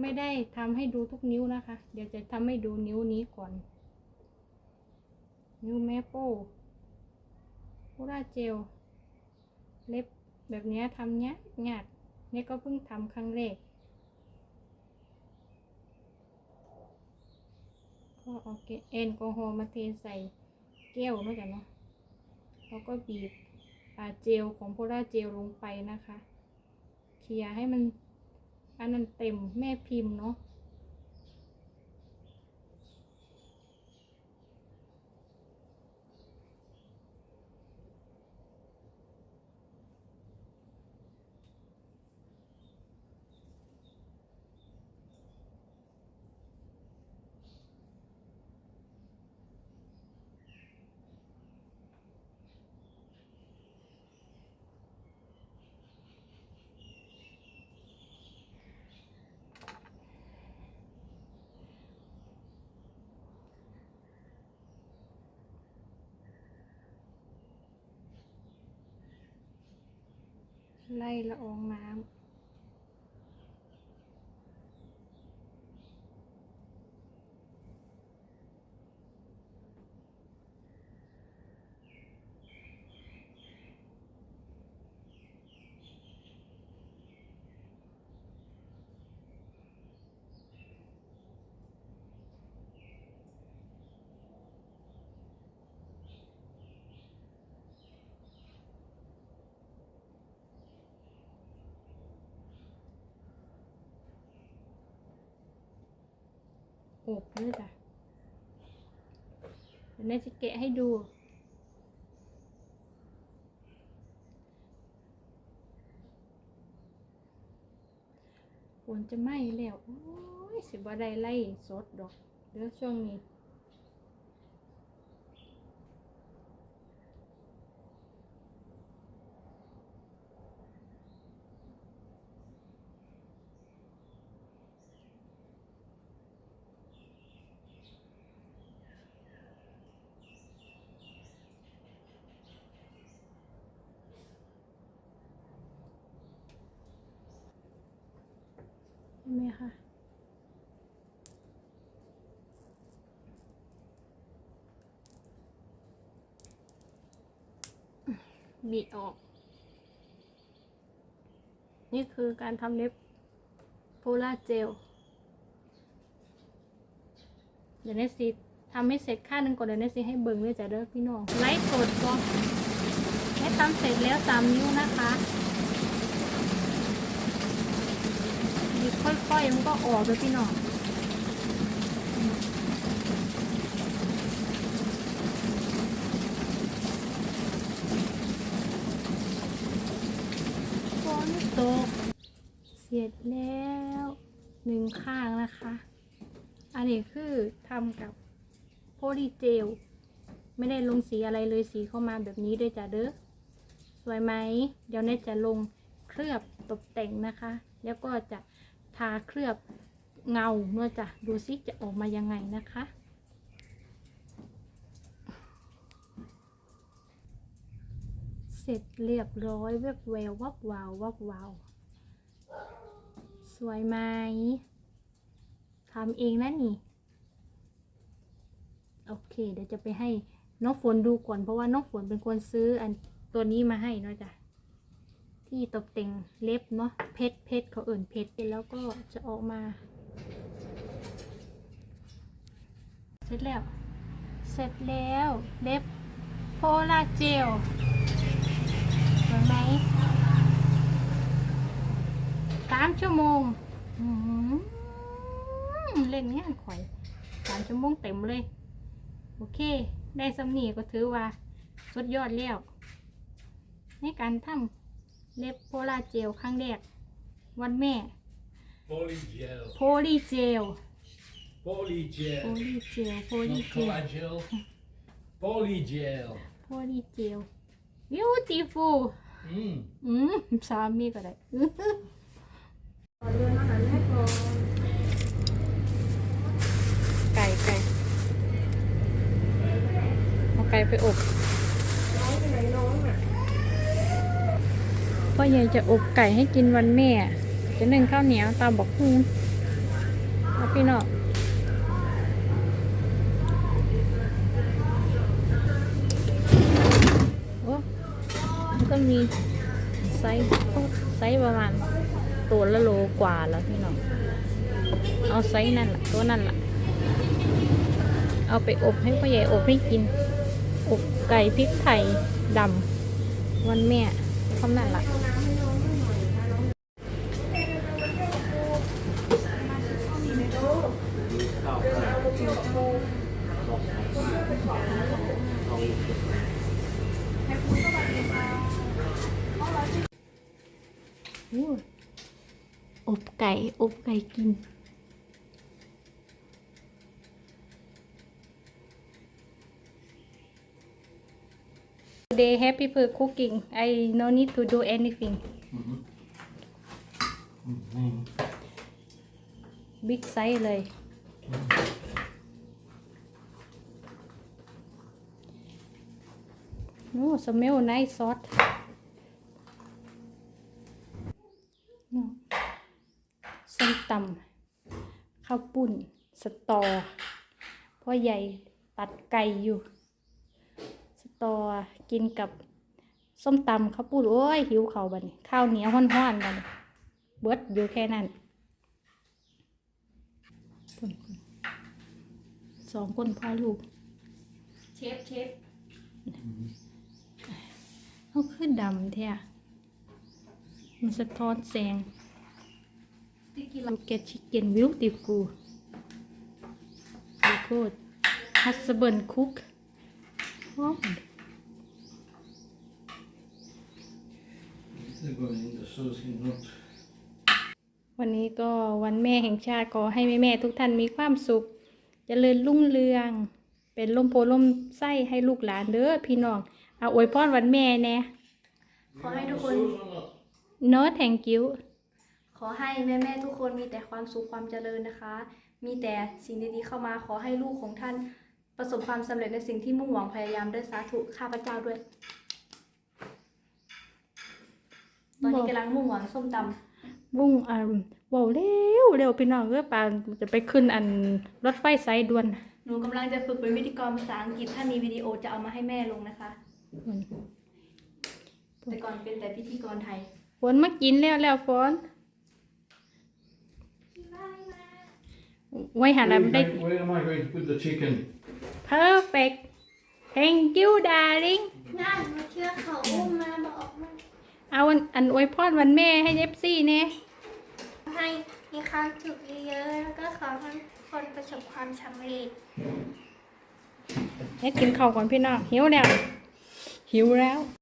ไม่ได้ทำให้ดูทุกนิ้วนะคะ เดี๋ยวจะทำให้ดูนิ้วนี้ก่อน นิ้วแม่โป้พูราเจล เล็บแบบนี้ทำเนี้ยยากเนี่ยก็เพิ่งทำครั้งแรก ก็เอาเกแอลกอฮอล์มาเทใส่แก้วเมื่อกี้เนาะแล้วก็บีบอ่าเจลของโพล่าเจลลงไปนะคะ เคลียให้มัน อันนั้นเต็มแม่พิมพ์เนาะ ไล่ละอองน้ำ อบด้วยจ้ะเดี๋ยวแม่จะแกะให้ดู ฝนจะไหม้แล้ว โอ้ยสิบ่ได้ไล่สดดอก เดี๋ยวช่วงนี้ ไหมคะบีออก นี่คือการทำเล็บโพลาเจล เดี๋ยวนสซีทำให้เสร็จค่าหนึ่งก่อนเดี๋ยวนสซีให้เบิ่งด้วยจ้ะเด้อพี่น้องไลฟ์สดก่อนให้ทำเสร็จแล้วสามนิ้วนะคะ บีบค่อยมันก็ออกเลยพี่น้องฝนตก เสร็จแล้วหนึ่งข้างนะคะ อันนี้คือทำกับโพลีเจล ไม่ได้ลงสีอะไรเลยสีเข้ามาแบบนี้ด้วยจ้ะเด้อ สวยไหม เดี๋ยวเนตจะลงเคลือบตกแต่งนะคะ แล้วก็จะ ทาเคลือบเงาเมื่อจะดูซิจะออกมายังไงนะคะเสร็จเรียบร้อยแวบแวววับวาววับวาวสวยไหมทำเองนะนี่ โอเค เดี๋ยวจะไปให้น้องฝนดูก่อนเพราะว่าน้องฝนเป็นคนซื้ออันตัวนี้มาให้เนาะจ้ะ ที่ตกแต่งเล็บเนาะเพชรเพชรเขาเอิ่นเพชรแล้วก็จะออกมา เสร็จแล้ว เสร็จแล้วเล็บโพลาเจลสวยไหมสามชั่วโมงเล่นงานข่อยสามชั่วโมงเต็มเลย โอเค ได้สำนีก็ถือว่า สุดยอดแล้ว ในการทำ เล็บโพลาเจลครั้งแรก วันแม่ Polygel. โพลีเจล โพ Polygel. ลีเจลโพลี Not เจล collagel. Polygel. โพลีเจล beautiful Mm. อืมสามีก็ได้ไก่ไก่เอาไก่ไปอบ พ่อใหญ่จะอบไก่ให้กินวันแม่ จะนึ่งข้าวเหนียวตามบอกฮูเอาพี่น้องโอ้มันก็มีไซส์ไซส์ประมาณตัวละโลกว่าแล้วพี่น้อง เอาไซส์นั่นแหละตัวนั่นแหละเอาไปอบให้พ่อใหญ่อบให้กิน อบไก่พริกไทยดำวันแม่ ทำนั่นแหละอบไก่ อบไก่กิน Today happy for cooking. I no need to do anything. Big size เลย โอ้ smell nice sauce เนาะส้มตำข้าวปุ้น สตอ พ่อใหญ่ตัดไก่อยู่ส ตอกินกับส้มตำข้าวปุ้นโอ้ยหิวเขาวบัดนข้าวเหนียวห้อนๆบัดนเบิดอยู่แค่นั้นปุ่นๆสองคนพ่อลูก เชฟเชฟเขาขึ้นดำแท้อะมันสะท้อนแสง Look at chicken beautiful so good husband cook oh. They're going in the sauce in not. วันนี้ก็วันแม่แห่งชาติขอให้แม่แม่ๆทุกท่านมีความสุขจเจริญรุ่งเรือง เป็นลมโพล่มไส้ให้ลูกหลานเด้อพี่น้องเอาอวยพรวันแม่แน่ขอให้ทุกคนเนาะ thank you ขอให้แม่ๆทุกคนมีแต่ความสุขความเจริญนะคะ มีแต่สิ่งดีๆเข้ามาขอให้ลูกของท่านประสบความสำเร็จในสิ่งที่มุ่งหวังพยายามด้วยสาธุข้าพเจ้าด้วย ตอนนี้กำลังมุ่งหวังส้มตวุ่งอ่าเว้าเร็วเร็วพี่น้องเอ้อปานจะไปขึ้นอันรถไฟสายด่วนำหนูกำลังจะฝึกเป็นวิธีกรภาษาอังกฤษ ถ้ามีวิดีโอจะเอามาให้แม่ลงนะคะ แต่ก่อนเป็นแต่พิธีกรไทย ฝนมากินแล้วแล้วฝนไว้หา Where, ลำ am ได้ I- where am I going to put the chicken? perfect thank you darling นั่นมาเชื่อเขาอุ้มมาบอกมา เอาอันอันอวยพรวันแม่ให้เอฟซี่เนี่ยให้มีความสุขเยอะๆแล้วก็ขอให้คนประสบความสำเร็จให้กินข้าวก่อนพี่น้องหิวแล้วหิวแล้ว